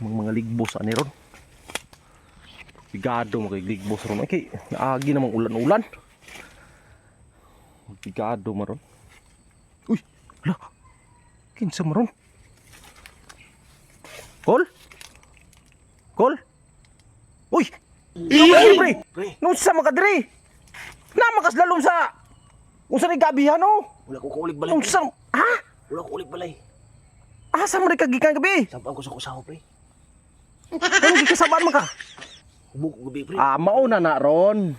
mga mga ligbos ani ron. Bigado kay ligbos ron. Ay kay naagi namang ulan-ulan. Bigado maron. Uy, hala. Kinsa maron? Kol? Kol? Uy! Iya, pre! Nung sa mga diri. Namakas lalom sa Unsa ni gabihan no? wala ko kulig balay. Nung pre. sa ha? Wala ko kulig balay. Asa mo rin kagikan gabi? Sampang ko sa kusaho, pre. Ano gikasabaan mo ka? Hubog ko gabi, pre. Ah, mauna na ron.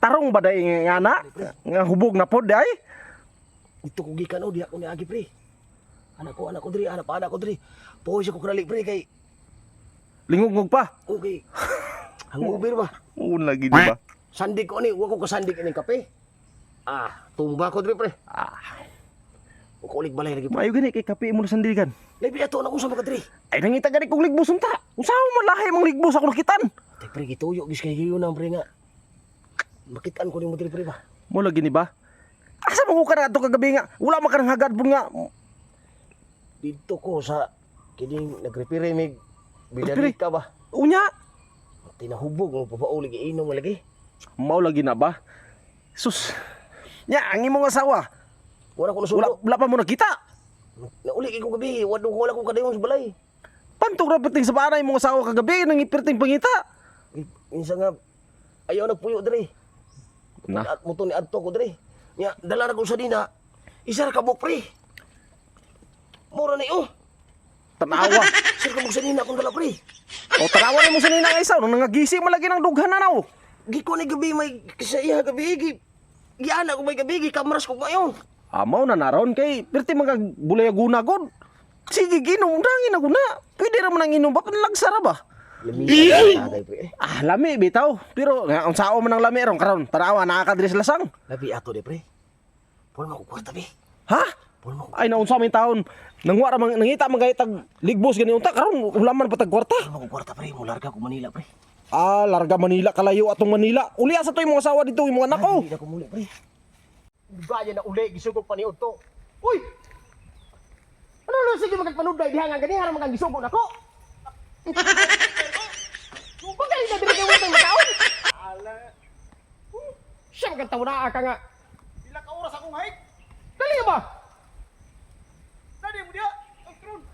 Tarong ba day nga na? Nga hubog na pod day? Dito ko gikan, oh, di ako niagi, pre. Anak ko, anak ko diri, anak pa, anak ko diri. Puhoy siya ko kanali, pre, kay... Lingog pa. Okay. Hangover ba? Oo lagi di ba? Sandik ko ni, huwag ko kasandik ining kape. Ah, tumba ko diri, pre. Ah, Huwag ko ulig balay lagi, pre. maayo gani kay kape mo na sandigan. Labi ato na kung sa mga diri. Ay nangita gani kong ligbos unta. Usaw man lahi mong ligbos ako nakitan. Tay, pre, gituyo, gis kay giyo na, pre, nga. Makitaan ko ni mo diri, pre, ba? Mo lagi ni ba? Asa mo ko ka na ato kagabi nga? Wala man ka nang hagad pun nga. Dito ko sa kining nagrepire mig bidalik ka ba? Unya, Tinahubog mo papaulig iinom mo lagi. mao lagi na ba? Sus. Nya, ang imong asawa, Wala ko wala, nasundo. wala pa mo nakita. Naulig ko gabi, wala ko wala ko kadayong sa balay. Pantog ra pating sa banay mong asawa kagabi nang ipirting pangita. Minsan nga ayaw nagpuyo diri. Na. At mo to ni adto ko diri. Nya dala ra ko sa dina. Isa ra ka buk pre. Mura ni oh. Tanawa. Sir ka mo sa dina kung dala pre. o tanawa ni mo sa nina nga isaw nung nangagising mo lagi ng dughan na naw. Gi ko ni gabi may sa iya gabi gi. Gi ana ko may gabi gi kamras ko mayon. Amaw na naron kay pirti mga bulay gunagod. Sige ginom dangin ako na. Pwede ra man ang inom ba panlagsa ra ba? Lami pre. Ah, lami bitaw. Pero nga ang sao man ang lami ron karon. Tanawa nakakadres lasang. Labi ato de pre. Pul mo ko kwarta be. Ha? Pul mo ko. Ay naunsa min taon. Nangwa ra mang nangita man tag ligbos gani unta karon wala man patag kwarta. Pul mo ko kwarta pre. Mo larga ko Manila pre. Ah, larga Manila kalayo atong Manila. Uli asa to mga asawa dito mga anak ko. Na ko muli pre. Gaya na uli, gisugod pa ni Uto. Uy! Ano na sige magkagpanuday diha nga gani harang magang gisugod nako. Bagay na diri kay wala makaon. Ala. Siya magkang tawna ka nga. Pila ka oras akong hike? Dali ba? Dali mo diha.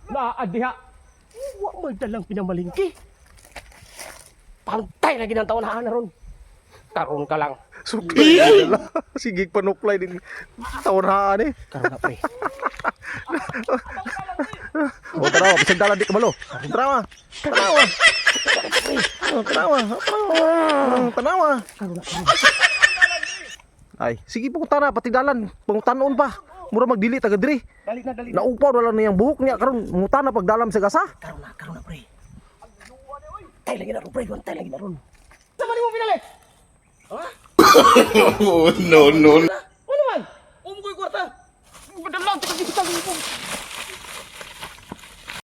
Na adiha. Wa mo dalang pinamalingki. Pantay na ginantaw na ana ron. Karon ka lang. Suklay nila. Sige panuklay din. Taon ha ni. Karon na pre. O tanawa, bisag dalan di kabalo. Tanawa. Tanawa. Oh, Tanawa. Tanawa. Tanawa. Ay, sige punta na pati dalan. Pangutanon pa. Mura magdili taga diri. Dali na dali. Naupaw wala na yung buhok niya karon muta na pagdalam sa gasa. Karon na, karon na pre. Tay lagi na ron pre, tay lagi na ron. no, no, no.